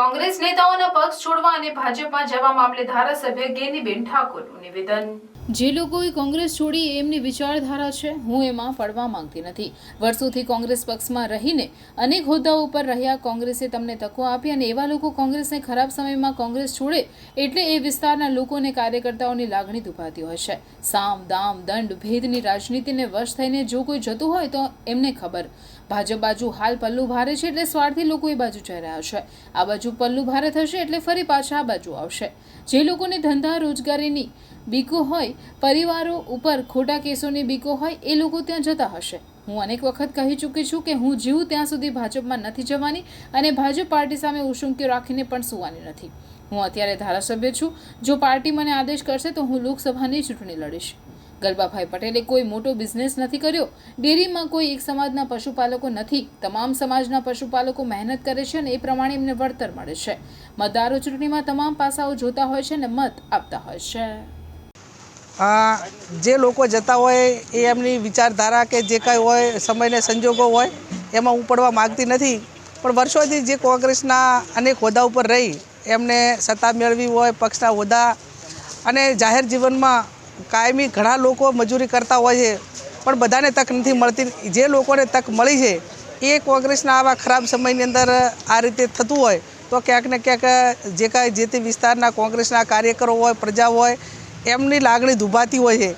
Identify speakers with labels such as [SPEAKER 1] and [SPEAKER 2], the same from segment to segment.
[SPEAKER 1] કોંગ્રેસ નેતાઓના પક્ષ છોડવા અને ભાજપમાં જવા મામલે ધારાસભ્ય ગેનીબેન ઠાકોરનું નિવેદન.
[SPEAKER 2] જે લોકોએ કોંગ્રેસ છોડી એમની વિચારધારા છે, હું એમાં પડવા માંગતી નથી. વર્ષોથી કોંગ્રેસ પક્ષમાં રહીને અનેક હોદ્દાઓ ઉપર રહ્યા, કોંગ્રેસે તમને તકો આપી અને એવા લોકો કોંગ્રેસને ખરાબ સમયમાં કોંગ્રેસ છોડે એટલે એ વિસ્તારના લોકો અને કાર્યકર્તાઓની લાગણી દુભાતી હોય છે. સામ, દામ, દંડ, ભેદની રાજનીતિને વશ થઈને જો કોઈ જતું હોય તો એમને ખબર. ભાજપ બાજુ હાલ પલ્લું ભારે છે એટલે સ્વાર્થી લોકો એ બાજુ જઈ રહ્યા છે. આ બાજુ પલ્લું ભારે થશે એટલે ફરી પાછા આ બાજુ આવશે. જે લોકોને ધંધા રોજગારીની બીકો હોય, પરિવારો ઉપર ખોટા કેસોની બીકો હોય, એ લોકો ત્યાં જતા હશે. હું અનેક વખત કહી ચૂકી છું કે હું જીવું ત્યાં સુધી ભાજપમાં નથી જવાની અને ભાજપ પાર્ટી સામે ઉશુમક્યો રાખીને પણ સુવાની નથી. હું અત્યારે ધારાસભ્ય છું. જો પાર્ટી મને આદેશ કરશે તો હું લોકસભાની ચૂંટણી લડીશ. ગલબાભાઈ પટેલે કોઈ મોટો બિઝનેસ નથી કર્યો. ડેરીમાં કોઈ એક સમાજના પશુપાલકો નથી. તમામ સમાજના પશુપાલકો મહેનત કરે છે અને એ પ્રમાણે એમને વળતર મળે છે. મતદારો ચૂંટણીમાં તમામ પાસાઓ જોતા હોય છે અને મત આપતા હોય છે.
[SPEAKER 3] જે લોકો જતા હોય એ એમની વિચારધારા કે જે કાંઈ હોય, સમયને સંજોગો હોય, એમાં હું પડવા માગતી નથી. પણ વર્ષોથી જે કોંગ્રેસના અનેક હોદ્દા ઉપર રહી, એમને સત્તા મેળવી હોય, પક્ષના હોદ્દા અને જાહેર જીવનમાં કાયમી ઘણા લોકો મજૂરી કરતા હોય છે, પણ બધાને તક નથી મળતી. જે લોકોને તક મળી છે, એ કોંગ્રેસના આવા ખરાબ સમયની અંદર આ રીતે થતું હોય, તો ક્યાંક ને ક્યાંક જે કાંઈ જે તે વિસ્તારના કોંગ્રેસના કાર્યકરો હોય, પ્રજા હોય એમની લાગણી દુભાતી હોય છે.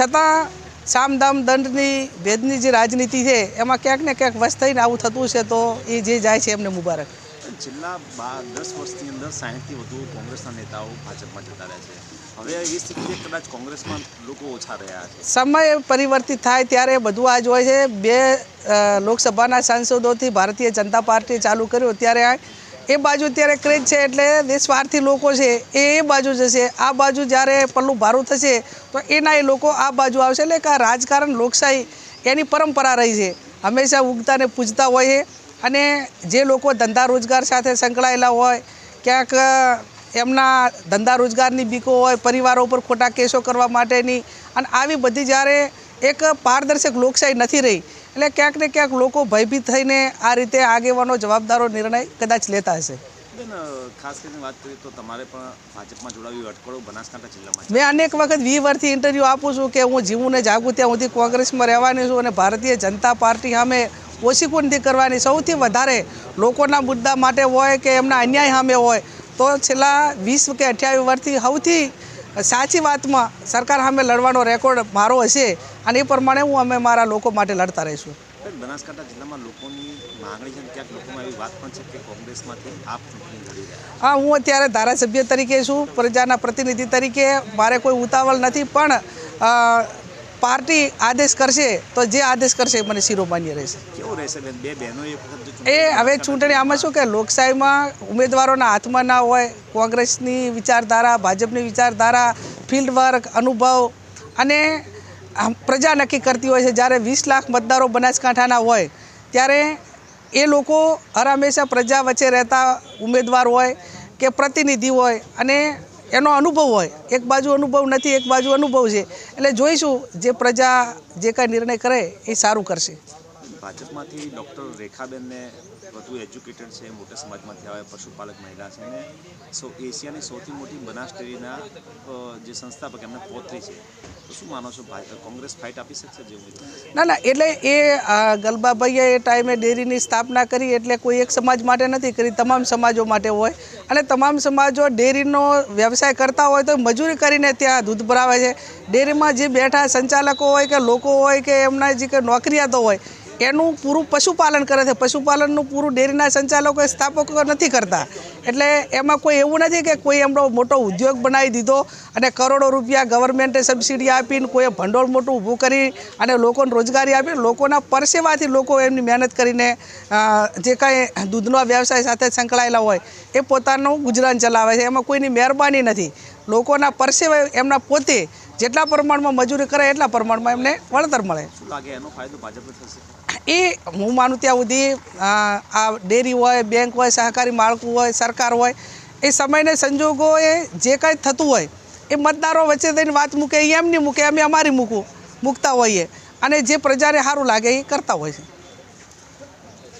[SPEAKER 3] છતાં સામદામ દંડની ભેદની જે રાજનીતિ છે એમાં ક્યાંક ને ક્યાંક વસ થઈને આવું થતું છે તો એ જે જાય છે એમને મુબારક.
[SPEAKER 4] છેલ્લા દસ વર્ષની અંદર સાહીઠથી વધુ કોંગ્રેસના નેતાઓ ભાજપમાં જતા રહ્યા છે. હવે એવી સ્થિતિ કદાચ કોંગ્રેસમાં લોકો ઓછા રહ્યા છે.
[SPEAKER 3] સમય પરિવર્તિત થાય ત્યારે બધું આ જ હોય છે. બે લોકસભાના સાંસદોથી ભારતીય જનતા પાર્ટી ચાલુ કર્યું. ત્યારે આ- એ બાજુ અત્યારે ક્રેજ છે એટલે દેશવારથી લોકો છે એ એ બાજુ જશે. આ બાજુ જ્યારે પલ્લું ભારું થશે તો એના એ લોકો આ બાજુ આવશે એટલે કે આ રાજકારણ લોકશાહી એની પરંપરા રહી છે. હંમેશા ઉગતાને પૂજતા હોય છે અને જે લોકો ધંધા રોજગાર સાથે સંકળાયેલા હોય, ક્યાંક એમના ધંધા રોજગારની બીકો હોય, પરિવારો ઉપર ખોટા કેસો કરવા માટેની અને આવી બધી જ્યારે એક પારદર્શક લોકશાહી નથી રહી એટલે ક્યાંક ને ક્યાંક લોકો ભયભીત થઈને આ રીતે આગેવાનો જવાબદારો નિર્ણય કદાચ લેતા હશે.
[SPEAKER 4] બેન ખાસ કરીને વાત કરીએ તો તમારે પણ ભાજપમાં જોડાવી અટકળો બનાસકાંઠા જિલ્લામાં
[SPEAKER 3] મેં અનેક વખત વી વર્ષથી ઇન્ટરવ્યૂ આપું છું કે હું જીવું ને જાગું ત્યાં સુધી કોંગ્રેસમાં રહેવાની છું અને ભારતીય જનતા પાર્ટી સામે ઓછી કોઈ કરવાની સૌથી વધારે લોકોના મુદ્દા માટે હોય કે એમના અન્યાય સામે હોય તો છેલ્લા વીસ કે અઠ્યાવીસ વર્ષથી સૌથી સાચી વાતમાં સરકાર સામે લડવાનો રેકોર્ડ મારો હશે અને એ પ્રમાણે હું અમે મારા લોકો માટે લડતા રહીશું.
[SPEAKER 4] બનાસકાંઠા જિલ્લામાં લોકોની માંગણી છે ક્યાંક લોકોમાં એવી વાત પણ છે કે કોંગ્રેસમાંથી આપ ચૂંટણી લડી રહ્યા છો.
[SPEAKER 3] હા હું અત્યારે ધારાસભ્ય તરીકે છું પ્રજાના પ્રતિનિધિ તરીકે. મારે કોઈ ઉતાવળ નથી પણ પાર્ટી આદેશ કરશે તો જે આદેશ કરશે એ મને શિરોમાન્ય રહેશે.
[SPEAKER 4] કેવું રહેશે બેન? બે બહેનો એક વખત જો
[SPEAKER 3] એ હવે ચૂંટણી આમાં શું કે લોકશાહીમાં ઉમેદવારોના હાથમાં ના હોય કોંગ્રેસની વિચારધારા ભાજપની વિચારધારા ફિલ્ડ વર્ક અનુભવ. અને પ્રજા નક્કી કરતી હોય છે, જ્યારે વીસ લાખ મતદારો બનાસકાંઠાના હોય, ત્યારે એ લોકો હંમેશા પ્રજા વચ્ચે રહેતા ઉમેદવાર હોય કે પ્રતિનિધિ હોય અને એનો અનુભવ હોય. એક બાજુ અનુભવ નથી, એક બાજુ અનુભવ છે. એટલે જોઈશું જે પ્રજા જે કાંઈ નિર્ણય કરે એ સારું કરશે.
[SPEAKER 4] ભાજપમાંથી ડૉક્ટર રેખાબેનને વધુ એજ્યુકેટેડ છે, મોટા સમાજમાંથી આવે પશુપાલક મહિલા છે અને સો એશિયાની સૌથી મોટી બનાસ ડેરીના જે સંસ્થાપક એમને પોત્રી છે.
[SPEAKER 3] ના ના, એટલે એ ગલબાભાઈએ એ ટાઈમે ડેરીની સ્થાપના કરી એટલે કોઈ એક સમાજ માટે નથી કરી, તમામ સમાજો માટે હોય. અને તમામ સમાજો ડેરીનો વ્યવસાય કરતા હોય તો મજૂરી કરીને ત્યાં દૂધ ભરાવે છે. ડેરીમાં જે બેઠા સંચાલકો હોય કે લોકો હોય કે એમના જે કે નોકરિયાતો હોય એનું પૂરું પશુપાલન કરે છે. પશુપાલનનું પૂરું ડેરીના સંચાલકો સ્થાપકો નથી કરતા. એટલે એમાં કોઈ એવું નથી કે કોઈ એમનો મોટો ઉદ્યોગ બનાવી દીધો અને કરોડો રૂપિયા ગવર્મેન્ટે સબસિડી આપીને કોઈએ ભંડોળ મોટું ઊભું કરી અને લોકોને રોજગારી આપી, લોકોના પરસેવાથી લોકો એમની મહેનત કરીને જે કાંઈ દૂધનો વ્યવસાય સાથે સંકળાયેલા હોય, એ પોતાનું ગુજરાન ચલાવે છે. એમાં કોઈની મહેરબાની નથી. લોકોના પરસેવા એમના પોતે જેટલા પ્રમાણમાં મજૂરી કરે એટલા પ્રમાણમાં એમને વળતર મળે.
[SPEAKER 4] શું લાગે એનો ફાયદો ભાજપને થશે?
[SPEAKER 3] એ હું માનું ત્યાં સુધી આ ડેરી હોય, બેંક હોય, સહકારી માળખું હોય, સરકાર હોય, એ સમયને સંજોગોએ જે કાંઈ થતું હોય, એ મતદારો વચ્ચે થઈને વાત મૂકે એ એમની મૂકે, અમે અમારી મૂકું, મૂકતા હોઈએ. અને જે પ્રજાને સારું લાગે એ કરતા હોય છે.